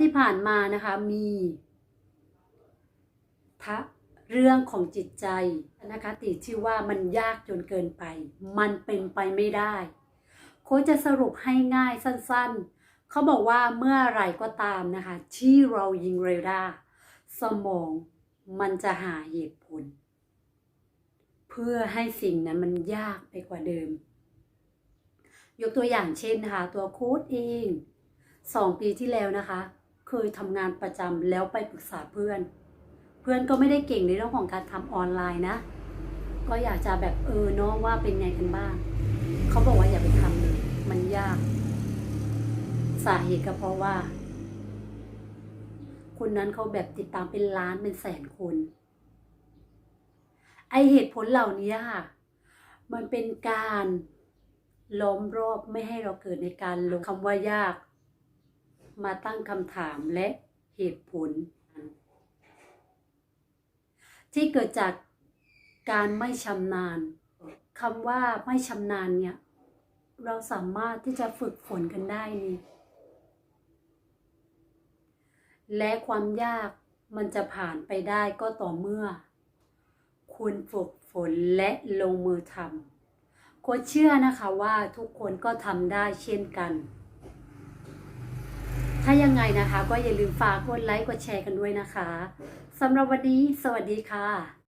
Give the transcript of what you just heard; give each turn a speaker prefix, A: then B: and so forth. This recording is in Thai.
A: ที่ผ่านมานะคะมีทะเรื่องของจิตใจนะคะติที่ว่ามันยากจนเกินไป มันเป็นไปไม่ได้ โค้ชจะสรุปให้ง่ายสั้นๆ เขาบอกว่าเมื่อไหรก็ตามนะคะที่เรายิงเรดาร์สมองมันจะหาเหตุผล เพื่อให้สิ่งนั้นมันยากไปกว่าเดิม ยกตัวอย่างเช่นนะคะตัวโค้ดเองสองปีที่แล้วนะคะ เคยทำงานประจำแล้วไปปรึกษาเพื่อน เพื่อนก็ไม่ได้เก่งในเรื่องของการทำออนไลน์นะ ก็อยากจะแบบเออเนาะว่าเป็นไงกันบ้าง เขาบอกว่าอย่าไปทำเลย มันยาก สาเหตุก็เพราะว่า คนนั้นเขาแบบติดตามเป็นล้านเป็นแสนคน ไอเหตุผลเหล่านี้ค่ะ มันเป็นการล้อมรอบไม่ให้เราเกิดในการลงคำว่ายาก มาตั้งคำถามและเหตุผล ที่เกิดจากการไม่ชำนาญคำว่าไม่ชำนาญเนี่ย เราสามารถที่จะฝึกฝนกันได้นี่และความยากมันจะผ่านไปได้ก็ต่อเมื่อ คุณฝึกฝนและลงมือทำโค้ชเชื่อนะคะว่าทุกคนก็ทำได้เช่นกัน ถ้ายังไงนะคะ ก็อย่าลืมฝากกดไลค์กดแชร์กันด้วยนะคะสำหรับวันนี้ สวัสดีค่ะ